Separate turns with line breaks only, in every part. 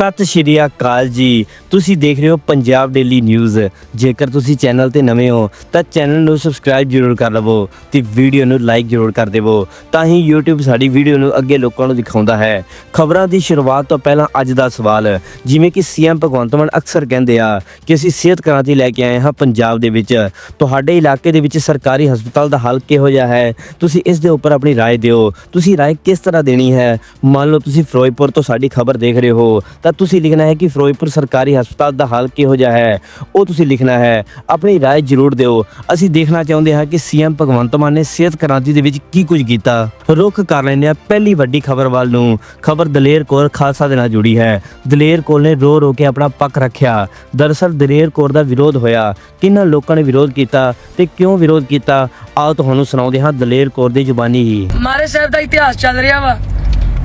ਸਤਿ ਸ਼੍ਰੀ ਅਕਾਲ ਜੀ ਤੁਸੀਂ ਦੇਖ ਰਹੇ ਹੋ ਪੰਜਾਬ ਡੇਲੀ ਨਿਊਜ਼ ਜੇਕਰ ਤੁਸੀਂ ਚੈਨਲ ਤੇ ਨਵੇਂ ਹੋ ਤਾਂ ਚੈਨਲ ਨੂੰ ਸਬਸਕ੍ਰਾਈਬ ਜ਼ਰੂਰ ਕਰ ਲਵੋ ਤੇ ਵੀਡੀਓ ਨੂੰ ਲਾਈਕ ਜ਼ਰੂਰ ਕਰ ਦੇਵੋ ਤਾਂ ਹੀ YouTube ਸਾਡੀ ਵੀਡੀਓ ਨੂੰ ਅੱਗੇ ਲੋਕਾਂ ਨੂੰ ਦਿਖਾਉਂਦਾ ਹੈ ਖਬਰਾਂ ਦੀ ਸ਼ੁਰੂਆਤ ਤੋਂ ਪਹਿਲਾਂ ਅੱਜ ਦਾ ਸਵਾਲ ਜਿਵੇਂ ਕਿ ਸੀਐਮ ਭਗਵੰਤ ਮਾਨ ਅਕਸਰ ਕਹਿੰਦੇ ਆ ਕਿ ਅਸੀਂ ਸਿਹਤ ਕ੍ਰਾਂਤੀ ਲੈ ਕੇ ਆਏ ਹਾਂ ਪੰਜਾਬ ਦੇ ਵਿੱਚ ਤੁਹਾਡੇ ਇਲਾਕੇ ਦੇ ਵਿੱਚ ਸਰਕਾਰੀ ਹਸਪਤਾਲ ਦਾ ਹਾਲ ਕਿਹੋ ਜਿਹਾ ਹੈ ਤੁਸੀਂ ਇਸ ਦੇ ਉੱਪਰ ਆਪਣੀ رائے ਦਿਓ ਤੁਸੀਂ رائے ਕਿਸ ਤਰ੍ਹਾਂ ਦੇਣੀ ਹੈ ਮੰਨ ਲਓ ਤੁਸੀਂ ਫਿਰੋਜ਼ਪੁਰ ਤੋਂ ਸਾਡੀ ਖਬਰ ਦੇਖ ਰਹੇ ਹੋ ਤਾਂ ਤੁਸੀਂ ਲਿਖਣਾ ਹੈ ਕਿ ਫਿਰੋਜ਼ਪੁਰ ਸਰਕਾਰੀ ਹਸਪਤਾਲ ਦਾ ਹਾਲ ਕਿਹੋ ਜਿਹਾ ਹੈ ਉਹ ਤੁਸੀਂ ਲਿਖਣਾ ਹੈ ਆਪਣੀ رائے ਜ਼ਰੂਰ ਦਿਓ ਅਸੀਂ ਦੇਖਣਾ ਚਾਹੁੰਦੇ ਹਾਂ ਕਿ ਸੀਐਮ ਭਗਵੰਤ ਮਾਨ ਨੇ ਸਿਹਤ ਕ੍ਰਾਂਤੀ ਦੇ ਵਿੱਚ ਕੀ ਕੁਝ ਕੀਤਾ ਰੁੱਖ ਕਰ ਲੈਂਦੇ ਹਾਂ ਪਹਿਲੀ ਵੱਡੀ ਖਬਰ ਵੱਲ ਨੂੰ ਖਬਰ ਦਲੇਰ ਕੌਰ ਖਾਲਸਾ ਦੇ ਨਾਲ ਜੁੜੀ ਹੈ ਦਲੇਰ ਕੌਰ ਨੇ ਰੋ ਰੋ ਕੇ ਆਪਣਾ ਪੱਖ ਰੱਖਿਆ ਦਰਅਸਲ ਦਲੇਰ ਕੌਰ ਦਾ ਵਿਰੋਧ ਹੋਇਆ ਕਿੰਨਾਂ ਲੋਕਾਂ ਨੇ ਵਿਰੋਧ ਕੀਤਾ ਤੇ ਕਿਉਂ ਵਿਰੋਧ ਕੀਤਾ ਆਓ ਤੁਹਾਨੂੰ ਸੁਣਾਉਂਦੇ ਹਾਂ ਦਲੇਰ ਕੌਰ ਦੀ ਜ਼ੁਬਾਨੀ ਹੀ
ਮਹਾਰਾਜ ਸਾਹਿਬ ਦਾ ਇਤਿਹਾਸ ਚੱਲ ਰਿਹਾ ਵਾ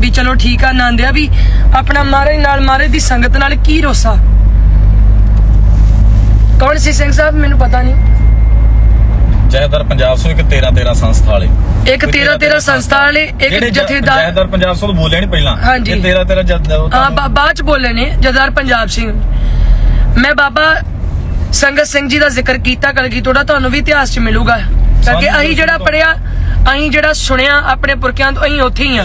ਵੀ ਚਲੋ ਠੀਕ ਆ ਨੰਦਿਆ ਵੀ ਆਪਣਾ ਮਹਾਰਾਜ ਨਾਲ ਮਹਾਰਾਜ ਦੀ ਸੰਗਤ ਨਾਲ ਕੀ ਰੋਸਾ? ਕੌਣ ਸੀ ਸਿੰਘ ਸਾਹਿਬ? ਮੈਨੂੰ ਪਤਾ ਨਹੀਂ।
ਜੈਦਰ ਪੰਜਾਬ ਸੋ ਇੱਕ 13 13 ਸੰਸਥਾ ਵਾਲੇ।
ਇੱਕ 13 13 ਸੰਸਥਾ। ਵਾਲੇ ਇੱਕ ਜਥੇਦਾਰ
ਜੈਦਰ ਪੰਜਾਬ ਸੋ ਬੋਲਿਆ ਨਹੀਂ ਪਹਿਲਾਂ।
ਹਾਂਜੀ।
ਇਹ 13 13 ਜਦ ਉਹ
ਹਾਂ ਬਾ- ਬਾਅਦ ਚ ਬੋਲੇ ਨੇ ਜਦਾਰ ਪੰਜਾਬ ਸਿੰਘ। ਮੈਂ ਬਾਬਾ ਸੰਗਤ ਸਿੰਘ ਜੀ ਦਾ ਜ਼ਿਕਰ ਕੀਤਾ ਕਲਗੀ ਤੋੜਾ ਤੁਹਾਨੂੰ ਵੀ ਇਤਿਹਾਸ ਚ ਮਿਲੂਗਾ। ਕਿਉਂਕਿ
ਸਾਨੂੰ
ਅਸੀਂ ਜਿਹੜਾ ਪੜਿਆ ਅਸੀਂ ਜਿਹੜਾ ਸੁਣਿਆ ਆਪਣੇ ਪੁਰਖਿਆਂ ਤੋਂ ਅਸੀਂ ਉੱਥੇ ਹੀ ਆ।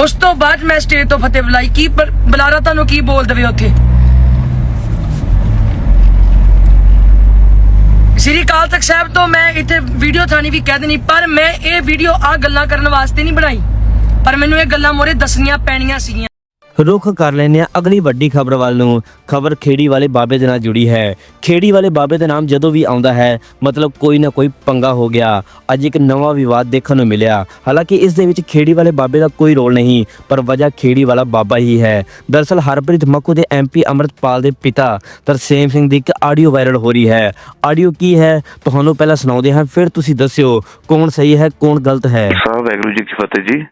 ਉਸ ਤੋਂ ਬਾਅਦ ਮੈਂ ਸਟੇਜ ਤੋਂ ਫਤਿਹ ਬੁਲਾਈ। ਕੀ ਬੁਲਾਰਾ ਤੁਹਾਨੂੰ ਕੀ ਬੋਲ ਦਵੇ ਉੱਥੇ? ਸ੍ਰੀ ਅਕਾਲ ਤਖਤ ਸਾਹਿਬ ਤੋਂ ਮੈਂ ਇੱਥੇ ਵੀਡੀਓ ਥਾਣੀ ਵੀ ਕਹਿ ਦੇਣੀ, ਪਰ ਮੈਂ ਇਹ ਵੀਡੀਓ ਆ ਗੱਲਾਂ ਕਰਨ ਵਾਸਤੇ ਨਹੀਂ ਬਣਾਈ। ਪਰ ਮੈਨੂੰ ਇਹ ਗੱਲਾਂ ਮੋਰੇ ਦੱਸਣੀਆਂ ਪੈਣੀਆਂ ਸੀਗੀਆਂ।
ਰੁੱਖ ਕਰ ਲੈਂਦੇ ਹਾਂ। ਅਗਲੀ ਵੱਡੀ ਖਬਰ ਵੱਲ ਨੂੰ, ਖਬਰ ਖੇੜੀ ਵਾਲੇ ਬਾਬੇ ਦੇ ਨਾਲ ਜੁੜੀ ਹੈ। ਖੇੜੀ ਵਾਲੇ ਬਾਬੇ ਦਾ ਨਾਮ ਜਦੋਂ ਵੀ ਆਉਂਦਾ ਹੈ, ਮਤਲਬ ਕੋਈ ਨਾ ਕੋਈ ਪੰਗਾ ਹੋ ਗਿਆ। ਅੱਜ ਇੱਕ ਨਵਾਂ ਵਿਵਾਦ ਦੇਖਣ ਨੂੰ ਮਿਲਿਆ। ਹਾਲਾਂਕਿ ਇਸ ਦੇ ਵਿੱਚ ਖੇੜੀ ਵਾਲੇ ਬਾਬੇ ਦਾ ਕੋਈ ਰੋਲ ਨਹੀਂ, ਪਰ ਵਜ੍ਹਾ ਖੇੜੀ ਵਾਲਾ ਬਾਬਾ ਹੀ ਹੈ। ਦਰਅਸਲ ਹਰਪ੍ਰੀਤ ਮੱਕੂ ਦੇ ਐਮਪੀ ਅਮਰਤਪਾਲ ਦੇ ਪਿਤਾ ਤਰਸੇਮ ਸਿੰਘ ਦੀ ਇੱਕ ਆਡੀਓ ਵਾਇਰਲ ਹੋ ਰਹੀ ਹੈ। ਆਡੀਓ ਕੀ ਹੈ? ਤੁਹਾਨੂੰ ਪਹਿਲਾਂ ਸੁਣਾਉਂਦੇ ਹਾਂ, ਫਿਰ ਤੁਸੀਂ ਦੱਸਿਓ ਕੌਣ ਸਹੀ ਹੈ, ਕੌਣ ਗਲਤ ਹੈ।
ਸਾਹਿਬ ਵਾਹਿਗੁਰੂ ਜੀ ਕੀ ਫਤਿਹ ਜੀ।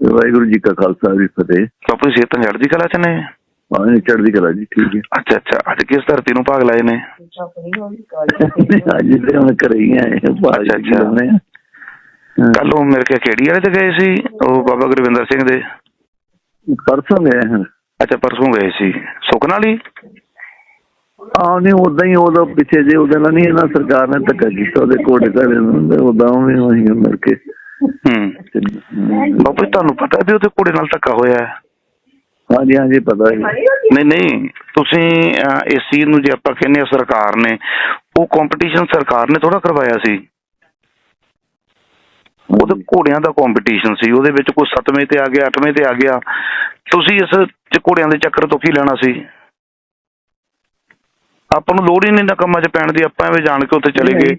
ਵਾਹਿਗੁਰੂ ਜੀ ਕਾ ਖਾਲਸਾ ਵੀ ਫਤਿਹ।
ਬਾਪੂ ਜੀ ਸਿਹਤਾਂ ਚੜ੍ਹਦੀ ਕਲਾ ਚ ਨੇ?
ਪਾਣੀ ਚੜ੍ਹਦੀ ਕਲਾ ਜੀ ਠੀਕ ਹੈ।
ਅੱਛਾ ਅੱਛਾ ਅੱਜ ਕਿਸ ਧਰਤੀ ਨੂੰ ਭਾਗ ਲਾਏ ਨੇ?
ਅੱਜ ਤੇ ਹੁਣ ਘਰੇ ਹੀ ਆਏ ਹਾਂ, ਬਾਹਰ
ਅੱਛਾ, ਅੱਛਾ।
ਜਾਂਦੇ ਹਾਂ। ਹਾਂ।
ਕੱਲ ਉਹ ਮੇਰੇ ਕੇ ਕਿਹੜੀ ਵਾਲੇ ਤੇ ਗਏ ਸੀ ਉਹ ਬਾਬਾ ਗੁਰਵਿੰਦਰ ਸਿੰਘ ਦੇ?
ਪਰਸੋਂ ਗਏ ਹਾਂ।
ਅੱਛਾ ਪਰਸੋਂ ਗਏ ਸੀ। ਸੁਖਨ ਵਾਲੀ
ਆਹ ਨਹੀਂ ਉਦਾਂ ਹੀ ਉਹਦਾ ਪਿੱਛੇ ਜੇ ਉਹਦੇ ਨਾਲ ਨਹੀਂ ਇਹਨਾਂ ਸਰਕਾਰ ਨੇ ਧੱਕਾ ਕੀਤਾ ਉਹਦੇ ਕੋੜੇ ਘੜੇ ਨੂੰ ਤੇ ਉਦਾਂ ਵੀ ਉਹੀ ਮਿਲ ਕੇ।
ਹੂੰ। ਬਾਪੂ ਜੀ, ਤੁਹਾਨੂੰ ਪਤਾ ਵੀ ਉਹਦੇ ਘੋੜੇ ਨਾਲ ਧੱਕਾ ਹੋਇਆ ਹੈ?
ਹਾਂਜੀ ਹਾਂਜੀ ਪਤਾ ਹੈ
ਨਹੀਂ ਨਹੀਂ। ਤੁਸੀਂ ਅਹ, ਇਸ ਚੀਜ਼ ਨੂੰ ਜੇ ਆਪਾਂ ਕਹਿੰਦੇ ਆ ਸਰਕਾਰ ਨੇ ਉਹ ਕੰਪੀਟੀਸ਼ਨ ਸਰਕਾਰ ਨੇ ਥੋੜਾ ਕਰਵਾਇਆ ਸੀ। ਉਹਦੇ ਘੋੜਿਆਂ ਦਾ ਕੰਪੀਟੀਸ਼ਨ ਸੀ। ਉਹਦੇ ਵਿੱਚ ਕੋਈ 7ਵੇਂ ਤੇ ਆ ਗਿਆ 8ਵੇਂ ਤੇ ਆ ਗਿਆ। ਤੁਸੀਂ ਇਸ ਚ ਘੋੜਿਆਂ ਦੇ ਚੱਕਰ ਤੋਂ ਕੀ ਲੈਣਾ ਸੀ? ਆਪਾਂ ਨੂੰ ਲੋੜ ਹੀ ਨਹੀਂ ਨਾ ਕੰਮਾਂ 'ਚ ਪੈਣ ਦੀ ਆਪਾਂ ਐਵੇਂ ਜਾਣ ਕੇ ਉੱਥੇ ਚਲੇ ਗਏ।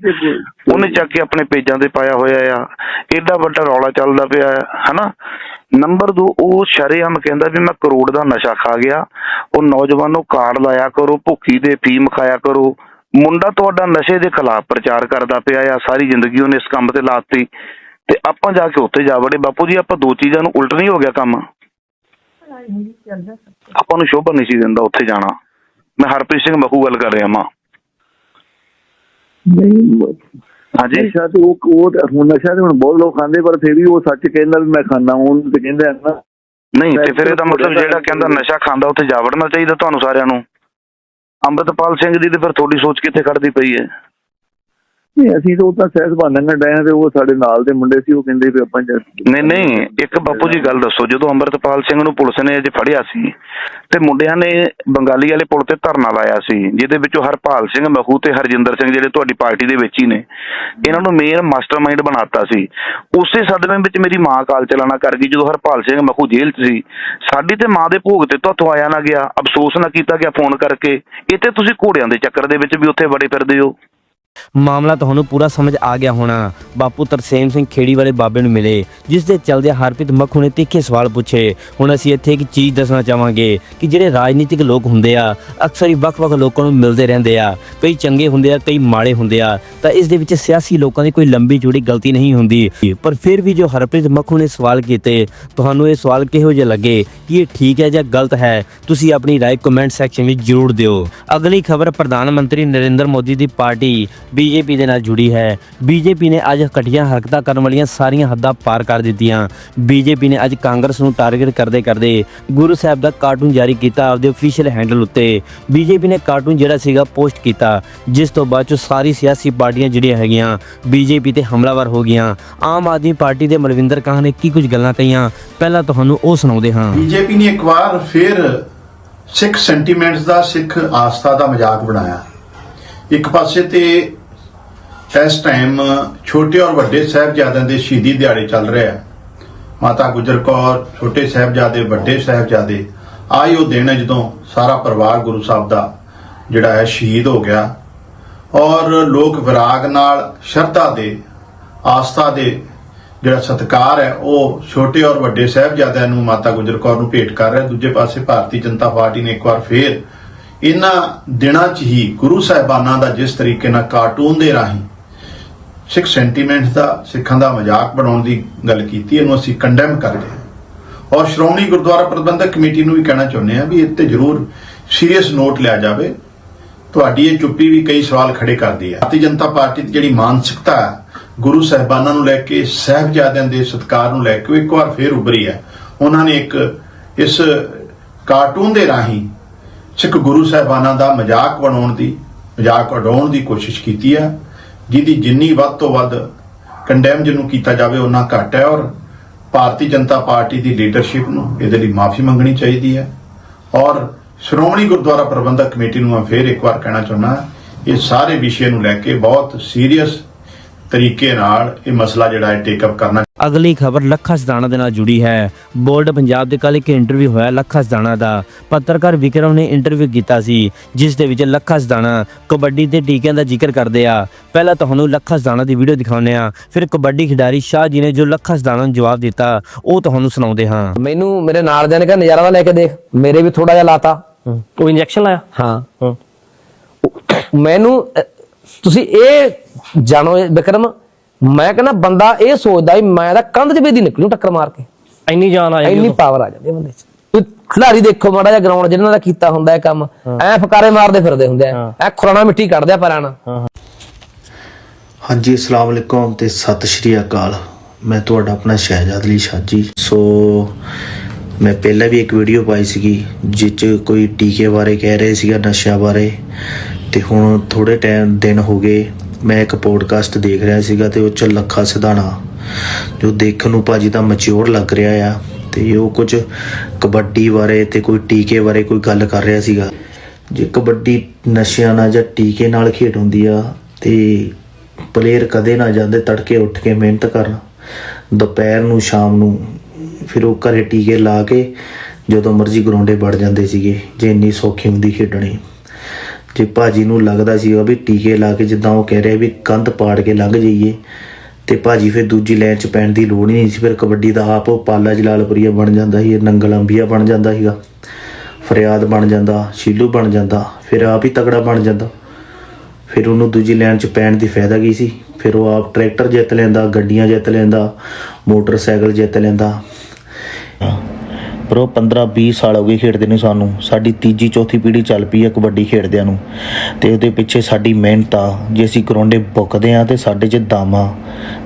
ਉਹਨੇ ਚੱਕ ਕੇ ਆਪਣੇ ਪੇਜਾਂ ਤੇ ਪਾਇਆ ਹੋਇਆ ਆ। ਐਡਾ ਵੱਡਾ ਰੌਲਾ ਚੱਲਦਾ ਪਿਆ ਹੈ ਹਨਾ? ਨੰਬਰ 2 ਉਹ ਸ਼ਰੇਆਮ ਕਹਿੰਦਾ ਵੀ ਮੈਂ ਕਰੋੜ ਦਾ ਨਸ਼ਾ ਖਾ ਗਿਆ। ਉਹ ਨੌਜਵਾਨੋ ਕਾਰਡ ਲਾਇਆ ਕਰੋ ਭੁੱਖੀ ਦੇ ਫੀਮ ਖਾਇਆ ਕਰੋ। ਮੁੰਡਾ ਤੁਹਾਡਾ ਨਸ਼ੇ ਦੇ ਖਿਲਾਫ ਪ੍ਰਚਾਰ ਕਰਦਾ ਪਿਆ ਆ ਸਾਰੀ ਜ਼ਿੰਦਗੀ ਉਹਨੇ ਇਸ ਕੰਮ ਤੇ ਲਾਤੀ। ਤੇ ਆਪਾਂ ਜਾ ਕੇ ਉੱਥੇ ਜਾ ਵੜੇ। ਬਾਪੂ ਜੀ ਆਪਾਂ ਦੋ ਚੀਜ਼ਾਂ ਨੂੰ ਉਲਟ ਨਹੀਂ ਹੋ ਗਿਆ ਕੰਮ? ਆਪਾਂ ਨੂੰ ਸ਼ੋਭਾ ਨਹੀਂ ਸੀ ਦਿੰਦਾ ਉੱਥੇ ਜਾਣਾ। ਮੈਂ ਹਰਪ੍ਰੀਤ ਸਿੰਘ ਮਖੂ ਗੱਲ ਕਰ ਰਿਹਾ ਮਾਂ।
ਨਹੀਂ
ਹਾਂਜੀ?
ਨਸ਼ਾ ਤੇ ਉਹ ਉਹ ਹੁਣ ਨਸ਼ਾ ਤੇ ਹੁਣ ਬਹੁਤ ਲੋਕ ਖਾਂਦੇ ਪਰ ਫਿਰ ਵੀ ਉਹ ਸੱਚ ਕਹਿੰਦਾ ਵੀ ਮੈਂ ਖਾਂਦਾ ਉਹਨੂੰ ਤੇ ਕਹਿੰਦਾ ਨਾ।
ਨਹੀਂ ਤੇ ਫਿਰ ਇਹਦਾ ਮਤਲਬ ਜਿਹੜਾ ਕਹਿੰਦਾ ਨਸ਼ਾ ਖਾਂਦਾ ਉੱਥੇ ਜਾ ਵੜਨਾ ਚਾਹੀਦਾ ਤੁਹਾਨੂੰ ਸਾਰਿਆਂ ਨੂੰ। ਅੰਮ੍ਰਿਤਪਾਲ ਸਿੰਘ ਦੀ ਤੇ ਫਿਰ ਤੁਹਾਡੀ ਸੋਚ ਕਿੱਥੇ ਖੜਦੀ ਪਈ ਹੈ?
ਨਹੀਂ, ਅਸੀਂ ਤਾਂ ਉਹ ਤਾਂ ਸਹਿਜ ਬਾਨਣ ਡਏ ਆ ਤੇ ਉਹ ਸਾਡੇ ਨਾਲ ਦੇ ਮੁੰਡੇ ਸੀ, ਉਹ ਕਹਿੰਦੇ ਵੀ ਆਪਾਂ ਜਾ-
ਨਹੀਂ ਨਹੀਂ, ਇੱਕ ਬਾਪੂ ਜੀ ਗੱਲ ਦੱਸੋ, ਜਦੋਂ ਅੰਮ੍ਰਿਤਪਾਲ ਸਿੰਘ ਨੂੰ ਪੁਲਿਸ ਨੇ ਅਜੇ ਫੜਿਆ ਸੀ ਤੇ ਮੁੰਡਿਆਂ ਨੇ ਬੰਗਾਲੀ ਵਾਲੇ ਪੁਲ ਤੇ ਧਰਨਾ ਲਾਇਆ ਸੀ, ਜਿਹਦੇ ਵਿੱਚੋਂ ਹਰਪਾਲ ਸਿੰਘ ਮਖੂ ਤੇ ਹਰਜਿੰਦਰ ਸਿੰਘ ਜਿਹੜੇ ਤੁਹਾਡੀ ਪਾਰਟੀ ਦੇ ਵਿੱਚ ਹੀ ਨੇ, ਇਹਨਾਂ ਨੂੰ ਮੇਨ ਮਾਸਟਰਮਾਈਂਡ ਬਣਾਤਾ ਸੀ। ਉਸੇ ਸਦਮੇ ਵਿੱਚ ਮੇਰੀ ਮਾਂ ਕਾਲ ਚਲਾਣਾ ਕਰ ਗਈ, ਜਦੋਂ ਹਰਪਾਲ ਸਿੰਘ ਮਖੂ ਜੇਲ੍ਹ 'ਚ ਸੀ। ਸਾਡੀ ਤੇ ਮਾਂ ਦੇ ਭੋਗ ਤੇ ਤੁਹਾਤੋਂ ਆਇਆ ਨਾ ਗਿਆ, ਅਫਸੋਸ ਨਾ ਕੀਤਾ ਗਿਆ ਫੋਨ ਕਰਕੇ। ਇਹ ਤੇ ਤੁਸੀਂ ਘੋੜਿਆਂ ਦੇ ਚੱਕਰ ਦੇ ਵਿੱਚ ਵੀ ਉੱਥੇ ਬੜੇ ਫਿਰਦੇ ਹੋ।
ਮਾਮਲਾ ਤੁਹਾਨੂੰ ਪੂਰਾ ਸਮਝ ਆ ਗਿਆ ਹੋਣਾ ਬਾਪੂ ਤਰਸੇਮ ਸਿੰਘ ਖੇੜੀ ਵਾਲੇ ਬਾਬੇ ਨੂੰ ਮਿਲੇ ਜਿਸ ਦੇ ਚਲਦਿਆਂ ਹਰਪ੍ਰੀਤ ਮੱਖੂ ਨੇ ਤਿੱਖੇ ਸਵਾਲ ਪੁੱਛੇ ਹੁਣ ਅਸੀਂ ਇੱਥੇ ਇੱਕ ਚੀਜ਼ ਦੱਸਣਾ ਚਾਹਾਂਗੇ ਕਿ ਜਿਹੜੇ ਰਾਜਨੀਤਿਕ ਲੋਕ ਹੁੰਦੇ ਆ ਅਕਸਰ ਹੀ ਵੱਖ-ਵੱਖ ਲੋਕਾਂ ਨੂੰ ਮਿਲਦੇ ਰਹਿੰਦੇ ਆ ਕਈ ਚੰਗੇ ਹੁੰਦੇ ਆ ਕਈ ਮਾੜੇ ਹੁੰਦੇ ਆ ਤਾਂ ਇਸ ਦੇ ਵਿੱਚ ਸਿਆਸੀ ਲੋਕਾਂ ਦੀ ਕੋਈ ਲੰਬੀ ਚੌੜੀ ਗਲਤੀ ਨਹੀਂ ਹੁੰਦੀ ਪਰ ਫਿਰ ਵੀ ਜੋ ਹਰਪ੍ਰੀਤ ਮੱਖੂ ਨੇ ਸਵਾਲ ਕੀਤੇ ਤੁਹਾਨੂੰ ਇਹ ਸਵਾਲ ਕਿਹੋ ਜਿਹੇ ਲੱਗੇ ਕਿ ਇਹ ਠੀਕ ਹੈ ਜਾਂ ਗਲਤ ਹੈ ਤੁਸੀਂ ਆਪਣੀ رائے ਕਮੈਂਟ ਸੈਕਸ਼ਨ ਵਿੱਚ ਜ਼ਰੂਰ ਦਿਓ ਅਗਲੀ ਖਬਰ ਪ੍ਰਧਾਨ ਮੰਤਰੀ ਨਰਿੰਦਰ ਮੋਦੀ ਦੀ ਪਾਰਟੀ ਬੀਜੇਪੀ ਦੇ ਨਾਲ ਜੁੜੀ ਹੈ। ਬੀਜੇਪੀ ਨੇ ਅੱਜ ਘਟੀਆਂ ਹਰਕਤਾਂ ਕਰਨ ਵਾਲੀਆਂ ਸਾਰੀਆਂ ਹੱਦਾਂ ਪਾਰ ਕਰ ਦਿੱਤੀਆਂ। ਬੀਜੇਪੀ ਨੇ ਅੱਜ ਕਾਂਗਰਸ ਨੂੰ ਟਾਰਗੇਟ ਕਰਦੇ ਕਰਦੇ ਗੁਰੂ ਸਾਹਿਬ ਦਾ ਕਾਰਟੂਨ ਜਾਰੀ ਕੀਤਾ ਆਪਦੇ ਅਫੀਸ਼ੀਅਲ ਹੈਂਡਲ ਉੱਤੇ। ਬੀਜੇਪੀ ਨੇ ਕਾਰਟੂਨ ਜਿਹੜਾ ਸੀਗਾ ਪੋਸਟ ਕੀਤਾ, ਜਿਸ ਤੋਂ ਬਾਅਦ ਚ ਸਾਰੀ ਸਿਆਸੀ ਪਾਰਟੀਆਂ ਜਿਹੜੀਆਂ ਹੈਗੀਆਂ, ਬੀਜੇਪੀ ਤੇ ਹਮਲਾਵਰ ਹੋ ਗਈਆਂ। ਆਮ ਆਦਮੀ ਪਾਰਟੀ ਦੇ ਮਲਵਿੰਦਰ ਕਾਹ ਨੇ ਕੀ ਕੁਝ ਗੱਲਾਂ ਕਹੀਆਂ? ਪਹਿਲਾਂ ਤੁਹਾਨੂੰ ਉਹ ਸੁਣਾਉਂਦੇ ਹਾਂ।
ਬੀਜੇਪੀ ਨੇ ਇੱਕ ਵਾਰ ਫਿਰ ਸਿੱਖ ਸੈਂਟੀਮੈਂਟਸ ਦਾ, ਸਿੱਖ ਆਸਥਾ ਦਾ ਮਜ਼ਾਕ ਬਣਾਇਆ। ਇੱਕ ਪਾਸੇ ਤੇ ਇਸ ਟਾਈਮ ਛੋਟੇ ਔਰ ਵੱਡੇ ਸਾਹਿਬਜ਼ਾਦਿਆਂ ਦੇ ਸ਼ਹੀਦੀ ਦਿਹਾੜੇ ਚੱਲ ਰਿਹਾ ਹੈ ਮਾਤਾ ਗੁਜਰ ਕੌਰ, ਛੋਟੇ ਸਾਹਿਬਜ਼ਾਦੇ, ਵੱਡੇ ਸਾਹਿਬਜ਼ਾਦੇ ਆਈ ਉਹ ਦਿਨ ਹੈ ਜਦੋਂ ਸਾਰਾ ਪਰਿਵਾਰ ਗੁਰੂ ਸਾਹਿਬ ਦਾ ਜਿਹੜਾ ਹੈ ਸ਼ਹੀਦ ਹੋ ਗਿਆ। ਔਰ ਲੋਕ ਵਿਰਾਗ ਨਾਲ, ਸ਼ਰਧਾ ਦੇ, ਆਸਥਾ ਦੇ ਜਿਹੜਾ ਸਤਕਾਰ ਹੈ, ਉਹ ਛੋਟੇ ਔਰ ਵੱਡੇ ਸਾਹਿਬਜ਼ਾਦਿਆਂ ਨੂੰ ਮਾਤਾ ਗੁਜਰ ਕੌਰ ਨੂੰ ਭੇਟ ਕਰ ਰਿਹਾ। ਦੂਜੇ ਪਾਸੇ ਭਾਰਤੀ ਜਨਤਾ ਪਾਰਟੀ ਨੇ ਇੱਕ ਵਾਰ ਫੇਰ ਇਹਨਾਂ ਦਿਨਾਂ 'ਚ ਹੀ ਗੁਰੂ ਸਾਹਿਬਾਨਾਂ ਦਾ ਜਿਸ ਤਰੀਕੇ ਨਾਲ ਕਾਰਟੂਨ ਦੇ ਰਾਹੀਂ ਸਿੱਖ ਸੈਂਟੀਮੈਂਟਸ ਦਾ, ਸਿੱਖਾਂ ਦਾ ਮਜ਼ਾਕ ਬਣਾਉਣ ਦੀ ਗੱਲ ਕੀਤੀ, ਇਹਨੂੰ ਅਸੀਂ ਕੰਡੈਮ ਕਰਦੇ ਹਾਂ। ਔਰ ਸ਼੍ਰੋਮਣੀ ਗੁਰਦੁਆਰਾ ਪ੍ਰਬੰਧਕ ਕਮੇਟੀ ਨੂੰ ਵੀ ਕਹਿਣਾ ਚਾਹੁੰਦੇ ਹਾਂ ਵੀ ਇਹ ਤੇ ਜ਼ਰੂਰ ਸੀਰੀਅਸ ਨੋਟ ਲਿਆ ਜਾਵੇ। ਤੁਹਾਡੀ ਇਹ ਚੁੱਪੀ ਵੀ ਕਈ ਸਵਾਲ ਖੜੇ ਕਰਦੀ ਹੈ। ਭਾਰਤੀ ਜਨਤਾ ਪਾਰਟੀ ਦੀ ਜਿਹੜੀ ਮਾਨਸਿਕਤਾ ਹੈ, ਗੁਰੂ ਸਾਹਿਬਾਨਾਂ ਨੂੰ ਲੈ ਕੇ, ਸਹਿਬਜ਼ਾਦਿਆਂ ਦੇ ਸਤਕਾਰ ਨੂੰ ਲੈ ਕੇ ਇੱਕ ਵਾਰ ਫੇਰ ਉਭਰੀ ਹੈ। ਉਹਨਾਂ ਨੇ ਇੱਕ ਇਸ ਕਾਰਟੂਨ ਦੇ ਰਾਹੀਂ ਸਿੱਖ ਗੁਰੂ ਸਾਹਿਬਾਨਾਂ ਦਾ ਮਜ਼ਾਕ ਬਣਾਉਣ ਦੀ, ਮਜ਼ਾਕ ਉਡਾਉਣ ਦੀ ਕੋਸ਼ਿਸ਼ ਕੀਤੀ ਹੈ। ਜਿਹਦੀ ਜਿੰਨੀ ਵੱਧ ਤੋਂ ਵੱਧ ਕੰਡੈਮ ਜਿਹਨੂੰ ਕੀਤਾ ਜਾਵੇ ਉਹਨਾਂ ਘੱਟ ਹੈ ਔਰ ਭਾਰਤੀ ਜਨਤਾ ਪਾਰਟੀ ਦੀ ਲੀਡਰਸ਼ਿਪ ਨੂੰ ਇਹਦੇ ਲਈ ਮਾਫੀ ਮੰਗਣੀ ਚਾਹੀਦੀ ਹੈ। ਔਰ ਸ਼੍ਰੋਮਣੀ ਗੁਰਦੁਆਰਾ ਪ੍ਰਬੰਧਕ ਕਮੇਟੀ ਨੂੰ ਮੈਂ ਫੇਰ ਇੱਕ ਵਾਰ ਕਹਿਣਾ ਚਾਹੁੰਦਾ, ਇਹ ਸਾਰੇ ਵਿਸ਼ੇ ਨੂੰ ਲੈ ਕੇ ਬਹੁਤ ਸੀਰੀਅਸ ਤਰੀਕੇ ਨਾਲ ਇਹ ਮਸਲਾ ਜਿਹੜਾ ਹੈ ਟੇਕ ਅਪ ਕਰਨਾ
ਅਗਲੀ ਖਬਰ ਲੱਖਾ ਸਦਾਣਾ ਦੇ ਨਾਲ ਜੁੜੀ ਹੈ। ਬੋਲਡ ਪੰਜਾਬ ਦੇ ਕੱਲ ਇੱਕ ਇੰਟਰਵਿਊ ਹੋਇਆ ਲੱਖਾ ਸਦਾਣਾ ਦਾ। ਪੱਤਰਕਾਰ ਵਿਕਰਮ ਨੇ ਇੰਟਰਵਿਊ ਕੀਤਾ ਸੀ ਜਿਸ ਦੇ ਵਿੱਚ ਲੱਖਾ ਸਦਾਣਾ ਕਬੱਡੀ ਦੇ ਟੀਕਿਆਂ ਦਾ ਜ਼ਿਕਰ ਕਰਦੇ ਆ। ਪਹਿਲਾਂ ਤੁਹਾਨੂੰ ਲੱਖਾ ਸਦਾਣਾ ਦੀ ਵੀਡੀਓ ਦਿਖਾਉਂਦੇ ਆ ਫਿਰ ਕਬੱਡੀ ਖਿਡਾਰੀ ਸ਼ਾਹ ਜੀ ਨੇ ਜੋ ਲੱਖਾ ਸਦਾਣਾ ਨੂੰ ਜਵਾਬ ਦਿੱਤਾ ਉਹ ਤੁਹਾਨੂੰ ਸੁਣਾਉਂਦੇ ਹਾਂ।
ਮੈਨੂੰ ਮੇਰੇ ਨਾਲ ਦੇ ਨੇ ਕਿਹਾ ਨਜ਼ਾਰਾ ਲੈ ਕੇ ਦੇਖ। ਮੇਰੇ ਵੀ ਥੋੜਾ ਜਿਹਾ ਲਾਤਾ।
ਉਹ ਇੰਜੈਕਸ਼ਨ ਲਾਇਆ?
ਹਾਂ। ਮੈਨੂੰ ਤੁਸੀਂ ਇਹ ਜਾਣੋ ਇਹ ਵਿਕਰਮ ਮੈਂ ਕਹਿੰਦਾ ਬੰਦਾ ਇਹ ਸੋਚਦਾ ਵੀ ਮੈਂ ਤਾਂ ਕੰਧ 'ਚ ਵੀ ਦੀ ਨਿਕਲੂ ਟੱਕਰ ਮਾਰ ਕੇ।
ਇੰਨੀ ਜਾਨ ਆ
ਇੰਨੀ
ਜਾਂਦੀ
ਪਾਵਰ ਆ ਜਾਂਦੀ ਹੈ ਬੰਦੇ 'ਚ। ਖਿਡਾਰੀ ਦੇਖੋ ਮਾੜਾ ਜਿਹਾ ਗਰਾਊਂਡ ਜਿਹਨਾਂ ਦਾ ਕੀਤਾ ਹੁੰਦਾ ਇਹ ਕੰਮ ਐ ਫਕਾਰੇ ਮਾਰਦੇ ਫਿਰਦੇ ਹੁੰਦੇ ਆ। ਐ ਖੁਰਾਣਾ ਮਿੱਟੀ ਕੱਢਦੇ ਆ ਪੈਰਾਂ
ਹਾਂਜੀ ਅਸਲਾਮ ਅਲੈਕੁਮ ਤੇ ਸਤਿ ਸ਼੍ਰੀ ਅਕਾਲ। ਮੈਂ ਤੁਹਾਡਾ ਆਪਣਾ ਸ਼ਹਿਜਾਦ ਅਲੀ ਸ਼ਾਜੀ। ਸੋ ਮੈਂ ਪਹਿਲਾਂ ਵੀ ਇੱਕ ਵੀਡੀਓ ਪਾਈ ਸੀਗੀ ਜਿਸ 'ਚ ਕੋਈ ਟੀਕੇ ਬਾਰੇ ਕਹਿ ਰਹੇ ਸੀਗਾ ਨਸ਼ਿਆਂ ਬਾਰੇ। ਤੇ ਹੁਣ ਥੋੜੇ ਟਾਈਮ ਦਿਨ ਹੋ ਗਏ। ਮੈਂ ਇੱਕ ਪੋਡਕਾਸਟ ਦੇਖ ਰਿਹਾ ਸੀਗਾ ਤੇ ਉਹ 'ਚ ਲੱਖਾ ਸਿਧਾਣਾ, ਜੋ ਦੇਖਣ ਨੂੰ ਭਾਜੀ ਤਾਂ ਮੈਚੁਰ ਲੱਗ ਰਿਹਾ ਆ ਤੇ ਉਹ ਕੁਝ ਕਬੱਡੀ ਬਾਰੇ ਤੇ ਕੋਈ ਟੀਕੇ ਬਾਰੇ ਕੋਈ ਗੱਲ ਕਰ ਰਿਹਾ ਸੀਗਾ। ਜੇ ਕਬੱਡੀ ਨਸ਼ਿਆਂ ਨਾਲ ਜਾਂ ਟੀਕੇ ਨਾਲ ਖੇਡ ਹੁੰਦੀ ਆ ਤੇ ਪਲੇਅਰ ਕਦੇ ਨਾ ਜਾਂਦੇ ਤੜਕੇ ਉੱਠ ਕੇ ਮਿਹਨਤ ਕਰਨ। ਦੁਪਹਿਰ ਨੂੰ, ਸ਼ਾਮ ਨੂੰ ਫਿਰ ਉਹ ਘਰੇ ਟੀਕੇ ਲਾ ਕੇ ਜਦੋਂ ਮਰਜ਼ੀ ਗਰਾਉਂਡੇ ਵੜ ਜਾਂਦੇ ਸੀਗੇ, ਜੇ ਇੰਨੀ ਸੌਖੀ ਹੁੰਦੀ ਖੇਡਣੀ। ਜੇ ਭਾਜੀ ਨੂੰ ਲੱਗਦਾ ਸੀਗਾ ਵੀ ਟੀਕੇ ਲਾ ਕੇ ਜਿੱਦਾਂ ਉਹ ਕਹਿ ਰਿਹਾ ਵੀ ਕੰਧ ਪਾੜ ਕੇ ਲੰਘ ਜਾਈਏ। ਤੇ ਭਾਜੀ ਫਿਰ ਦੂਜੀ ਲਾਈਨ 'ਚ ਪੈਣ ਦੀ ਲੋੜ ਹੀ ਨਹੀਂ ਸੀ, ਫਿਰ ਕਬੱਡੀ ਦਾ ਆਪ ਉਹ ਪਾਲਾ ਜਲਾਲਪੁਰੀਆ ਬਣ ਜਾਂਦਾ ਸੀ ਨੰਗਲ ਅੰਬੀਆ ਬਣ ਜਾਂਦਾ ਸੀਗਾ। ਫਰਿਆਦ ਬਣ ਜਾਂਦਾ, ਸ਼ੀਲੂ ਬਣ ਜਾਂਦਾ, ਫਿਰ ਆਪ ਹੀ ਤਗੜਾ ਬਣ ਜਾਂਦਾ। ਫਿਰ ਉਹਨੂੰ ਦੂਜੀ ਲਾਈਨ 'ਚ ਪੈਣ ਦੀ ਫਾਇਦਾ ਕੀ ਸੀ? ਫਿਰ ਉਹ ਆਪ ਟਰੈਕਟਰ ਜਿੱਤ ਲੈਂਦਾ, ਗੱਡੀਆਂ ਜਿੱਤ ਲੈਂਦਾ, ਮੋਟਰਸਾਈਕਲ ਜਿੱਤ ਲੈਂਦਾ। ਬ్రో 15 20 ਸਾਲ ਹੋ ਗਏ ਖੇਡਦੇ ਨੂੰ ਸਾਨੂੰ। ਸਾਡੀ ਤੀਜੀ ਚੌਥੀ ਪੀੜ੍ਹੀ ਚੱਲ ਪਈ ਹੈ ਕਬੱਡੀ ਖੇਡਦਿਆਂ ਨੂੰ। ਤੇ ਉਹਦੇ ਪਿੱਛੇ ਸਾਡੀ ਮਿਹਨਤ ਆ। ਜੇ ਅਸੀਂ ਕਰੋਂਡੇ ਬੁੱਕਦੇ ਆ ਤੇ ਸਾਡੇ 'ਚ ਦਾਮਾ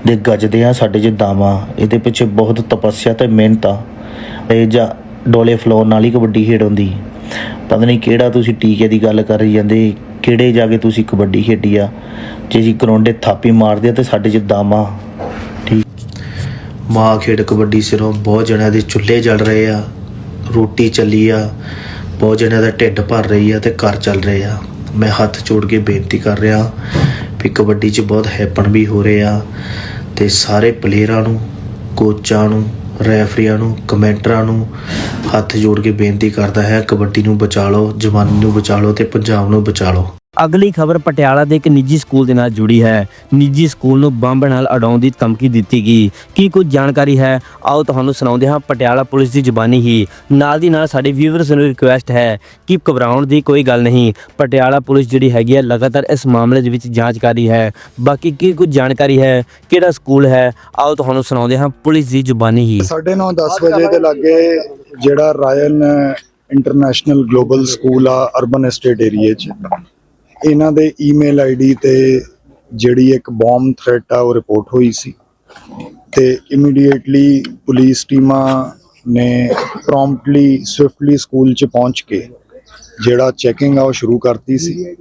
ਦੇ ਗੱਜਦੇ ਆ ਸਾਡੇ 'ਚ ਦਾਮਾ ਇਹਦੇ ਪਿੱਛੇ ਬਹੁਤ ਤਪੱਸਿਆ ਤੇ ਮਿਹਨਤ ਆ। ਇਹ ਜਾਂ ਡੋਲੇ ਫਲੋਰ ਨਾਲ ਹੀ ਕਬੱਡੀ ਖੇਡ ਹੁੰਦੀ ਪਤਾ ਨਹੀਂ ਕਿਹੜਾ ਤੁਸੀਂ ਟੀਕੇ ਦੀ ਗੱਲ ਕਰ ਰਹੀ ਜਾਂਦੇ, ਕਿਹੜੇ ਜਾ ਕੇ ਤੁਸੀਂ ਕਬੱਡੀ ਖੇਡੀ ਆ। ਜੇ ਅਸੀਂ ਕਰੋਂਡੇ ਥਾਪੀ ਮਾਰਦੇ ਆ ਤੇ ਸਾਡੇ 'ਚ ਦਾਮਾ ਮਾਂ ਖੇਡ ਕਬੱਡੀ ਸਿਰੋਂ ਬਹੁਤ ਜਣਿਆਂ ਦੇ ਚੁੱਲ੍ਹੇ ਜਲ ਰਹੇ ਆ, ਰੋਟੀ ਚੱਲੀ ਆ, ਬਹੁਤ ਜਣਿਆਂ ਦਾ ਢਿੱਡ ਭਰ ਰਹੀ ਆ ਤੇ ਘਰ ਚੱਲ ਰਹੇ ਆ। ਮੈਂ ਹੱਥ ਜੋੜ ਕੇ ਬੇਨਤੀ ਕਰ ਰਿਹਾ ਵੀ ਕਬੱਡੀ 'ਚ ਬਹੁਤ ਹੈਪਨ ਵੀ ਹੋ ਰਹੇ ਆ ਤੇ ਸਾਰੇ ਪਲੇਅਰਾਂ ਨੂੰ, ਕੋਚਾਂ ਨੂੰ, ਰੈਫਰੀਆਂ ਨੂੰ, ਕਮੈਂਟਰਾਂ ਨੂੰ ਹੱਥ ਜੋੜ ਕੇ ਬੇਨਤੀ ਕਰਦਾ ਹੈ ਕਬੱਡੀ ਨੂੰ ਬਚਾ ਲਓ ਜਵਾਨੀ ਨੂੰ ਬਚਾ ਲਓ ਤੇ ਪੰਜਾਬ ਨੂੰ ਬਚਾ ਲਓ
ਅਗਲੀ ਖਬਰ ਪਟਿਆਲਾ ਦੇ ਇੱਕ ਨਿੱਜੀ ਸਕੂਲ ਦੇ ਨਾਲ ਜੁੜੀ ਹੈ। ਨਿੱਜੀ ਸਕੂਲ ਨੂੰ ਬੰਬ ਨਾਲ ਅਡਾਉਣ ਦੀ ਧਮਕੀ ਦਿੱਤੀ ਗਈ। ਕੀ ਕੁਝ ਜਾਣਕਾਰੀ ਹੈ? ਆਓ ਤੁਹਾਨੂੰ ਸੁਣਾਉਂਦੇ ਹਾਂ। ਪਟਿਆਲਾ ਪੁਲਿਸ ਦੀ ਜ਼ੁਬਾਨੀ ਹੀ ਨਾਲ ਦੀ ਨਾਲ ਸਾਡੇ ਵਿਊਅਰਸ ਨੂੰ ਰਿਕੁਐਸਟ ਹੈ ਕਿ ਘਬਰਾਉਣ ਦੀ ਕੋਈ ਗੱਲ ਨਹੀਂ। ਪਟਿਆਲਾ ਪੁਲਿਸ ਜਿਹੜੀ ਹੈਗੀ ਹੈ, ਲਗਾਤਾਰ ਇਸ ਮਾਮਲੇ ਦੇ ਵਿੱਚ ਜਾਂਚ ਕਰ ਰਹੀ ਹੈ। ਬਾਕੀ ਕੀ ਕੁਝ ਜਾਣਕਾਰੀ ਹੈ? ਕਿਹੜਾ ਸਕੂਲ ਹੈ? ਆਓ ਤੁਹਾਨੂੰ ਸੁਣਾਉਂਦੇ ਹਾਂ। ਪੁਲਿਸ ਦੀ ਜ਼ੁਬਾਨੀ ਹੀ।
ਸਾਢੇ ਨੌ 10 ਵਜੇ ਦੇ ਲਾਗੇ ਜਿਹੜਾ ਰਾਇਨ ਇੰਟਰਨੈਸ਼ਨਲ ਗਲੋਬਲ ਸਕੂਲ ਆ, ਅਰਬਨ ਐਸਟੇਟ ਏਰੀਆ 'ਚ। ਇਹਨਾਂ ਦੇ ਈਮੇਲ ਆਈਡੀ ਤੇ ਜਿਹੜੀ ਇੱਕ ਬੰਬ ਥ੍ਰੈਟ ਆ, ਉਹ ਰਿਪੋਰਟ ਹੋਈ ਸੀ। ਤੇ ਇਮੀਡੀਏਟਲੀ ਪੁਲਿਸ ਟੀਮਾਂ ਨੇ ਪ੍ਰੌਮਪਟਲੀ ਸਵਿਫਟਲੀ ਸਕੂਲ 'ਚ ਪਹੁੰਚ ਕੇ ਜਿਹੜਾ ਚੈਕਿੰਗ ਆ, ਉਹ ਸ਼ੁਰੂ ਕਰਤੀ ਸੀ।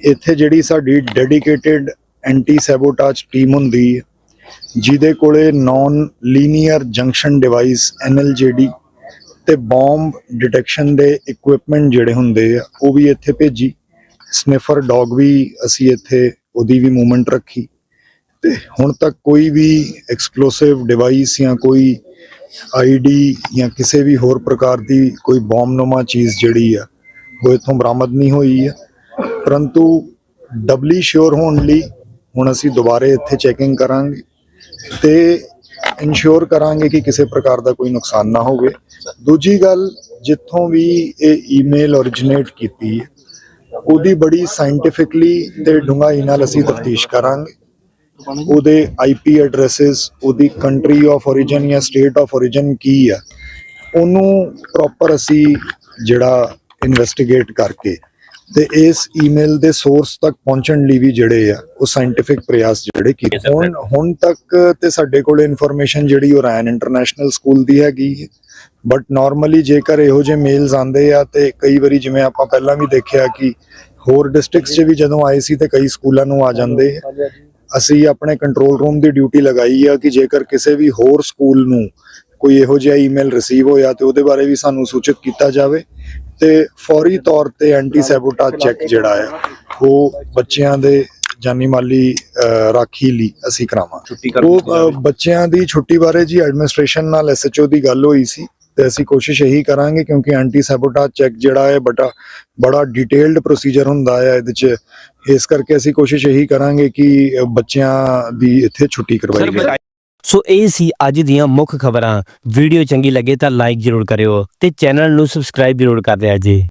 ਇੱਥੇ ਜਿਹੜੀ ਸਾਡੀ ਡੈਡੀਕੇਟਿਡ ਐਂਟੀ ਸੈਬੋਟਾਜ ਟੀਮ ਹੁੰਦੀ ਹੈ ਜਿਹਦੇ ਕੋਲੇ non linear junction device NLGD ਤੇ ਬੰਬ ਡਿਟੈਕਸ਼ਨ ਦੇ ਇਕਵਿਪਮੈਂਟ ਜਿਹੜੇ ਹੁੰਦੇ ਆ, ਉਹ ਵੀ ਇੱਥੇ ਭੇਜੀ। ਸਨਿਫਰ ਡੌਗ ਵੀ ਅਸੀਂ ਇੱਥੇ ਉਹਦੀ ਵੀ ਮੂਵਮੈਂਟ ਰੱਖੀ। ਤੇ ਹੁਣ ਤੱਕ ਕੋਈ ਵੀ ਐਕਸਪਲੋਸਿਵ ਡਿਵਾਈਸ ਜਾਂ ਕੋਈ ਆਈਡੀ ਜਾਂ ਕਿਸੇ ਵੀ ਹੋਰ ਪ੍ਰਕਾਰ ਦੀ ਕੋਈ ਬੰਬਨੁਮਾ ਚੀਜ਼ ਜਿਹੜੀ ਆ, ਉਹ ਇੱਥੋਂ ਬਰਾਮਦ ਨਹੀਂ ਹੋਈ ਆ। ਪਰੰਤੂ ਡਬਲੀ ਸ਼ੋਰ ਹੋਣ ਲਈ ਹੁਣ ਅਸੀਂ ਦੁਬਾਰੇ ਇੱਥੇ ਚੈਕਿੰਗ ਕਰਾਂਗੇ ਤੇ ਇਨਸ਼ੋਰ ਕਰਾਂਗੇ ਕਿ ਕਿਸੇ ਪ੍ਰਕਾਰ ਦਾ ਕੋਈ ਨੁਕਸਾਨ ਨਾ ਹੋਵੇ। ਦੂਜੀ ਗੱਲ, ਜਿੱਥੋਂ ਵੀ ਇਹ ਈਮੇਲ originate ਕੀਤੀ ਹੈ ਉਹਦੀ ਬੜੀ ਸਾਇੰਟੀਫਿਕਲੀ ਤੇ ਡੂੰਘਾਈ ਨਾਲ ਅਸੀਂ ਤਫਤੀਸ਼ ਕਰਾਂਗੇ। ਉਹਦੇ ਆਈਪੀ ਐਡਰੈਸਸ ਉਹਦੀ ਕੰਟਰੀ ਆਫ origin ਜਾਂ ਸਟੇਟ ਆਫ origin ਕੀ ਆ ਉਹਨੂੰ ਪ੍ਰੋਪਰ ਅਸੀਂ ਜਿਹੜਾ ਇਨਵੈਸਟੀਗੇਟ ਕਰਕੇ ਤੇ ਇਸ ਈਮੇਲ ਦੇ ਸੋਰਸ ਤੱਕ ਪਹੁੰਚਣ ਲਈ ਵੀ ਜਿਹੜੇ ਆ ਉਹ ਸਾਇੰਟੀਫਿਕ ਪ੍ਰਯਾਸ ਜਿਹੜੇ ਕੀਤੇ। ਹੁਣ ਹੁਣ ਤੱਕ ਤੇ ਸਾਡੇ ਕੋਲ ਇਨਫੋਰਮੇਸ਼ਨ ਜਿਹੜੀ ਉਹ ਰੈਨ ਇੰਟਰਨੈਸ਼ਨਲ ਸਕੂਲ ਦੀ ਹੈਗੀ ਬਟ ਨਾਰਮਲੀ ਜੇਕਰ ਇਹੋ ਜਿਹੇ ਮੇਲਸ ਆਉਂਦੇ ਆ ਤੇ ਕਈ ਵਾਰੀ ਜਿਵੇਂ ਆਪਾਂ ਪਹਿਲਾਂ ਵੀ ਦੇਖਿਆ ਕਿ ਹੋਰ ਡਿਸਟ੍ਰਿਕਟਸ 'ਚ ਵੀ ਜਦੋਂ ਆਏ ਸੀ ਤੇ ਕਈ ਸਕੂਲਾਂ ਨੂੰ ਆ ਜਾਂਦੇ ਆ। ਅਸੀਂ ਆਪਣੇ ਕੰਟਰੋਲ ਰੂਮ ਦੀ ਡਿਊਟੀ ਲਗਾਈ ਆ ਕਿ ਜੇਕਰ ਕਿਸੇ ਵੀ ਹੋਰ ਸਕੂਲ ਨੂੰ ਕੋਈ ਇਹੋ ਜਿਹਾ ਈਮੇਲ ਰਿਸੀਵ ਹੋਇਆ ਤੇ ਉਹਦੇ ਬਾਰੇ ਵੀ ਸਾਨੂੰ ਸੂਚਿਤ ਕੀਤਾ ਜਾਵੇ ਤੇ ਫੌਰੀ ਤੌਰ ਤੇ ਐਂਟੀ ਸੈਬੋਟਾਜ ਚੈੱਕ ਜਿਹੜਾ ਹੈ ਉਹ ਬੱਚਿਆਂ ਦੇ ਜਾਨੀ ਮਾਲੀ ਰਾਖੀ ਲਈ ਅਸੀਂ ਕਰਾਵਾਂਗੇ ਉਹ ਬੱਚਿਆਂ ਦੀ ਛੁੱਟੀ ਬਾਰੇ ਜੀ ਐਡਮਿਨਿਸਟ੍ਰੇਸ਼ਨ ਨਾਲ ਐਸਐਚਓ ਦੀ ਗੱਲ ਹੋਈ ਸੀ ਤੇ ਅਸੀਂ ਕੋਸ਼ਿਸ਼ ਇਹੀ ਕਰਾਂਗੇ ਕਿਉਂਕਿ ਐਂਟੀ ਸੈਬੋਟਾਜ ਚੈੱਕ ਜਿਹੜਾ ਹੈ ਬੜਾ ਬੜਾ ਡਿਟੇਲਡ ਪ੍ਰੋਸੀਜਰ ਹੁੰਦਾ ਹੈ ਇਹਦੇ ਚ। ਇਸ ਕਰਕੇ ਅਸੀਂ ਕੋਸ਼ਿਸ਼ ਇਹੀ ਕਰਾਂਗੇ ਕਿ ਬੱਚਿਆਂ ਦੀ ਇੱਥੇ ਛੁੱਟੀ ਕਰਵਾਈ ਜਾਵੇ।
ਸੋ ਇਹ ਸੀ ਅੱਜ ਦੀਆਂ ਮੁੱਖ ਖਬਰਾਂ। ਵੀਡੀਓ ਚੰਗੀ ਲੱਗੇ ਤਾਂ ਲਾਈਕ ਜ਼ਰੂਰ ਕਰਿਓ ਤੇ ਚੈਨਲ ਨੂੰ ਸਬਸਕ੍ਰਾਈਬ ਜ਼ਰੂਰ ਕਰ ਦਿਆ ਜੀ।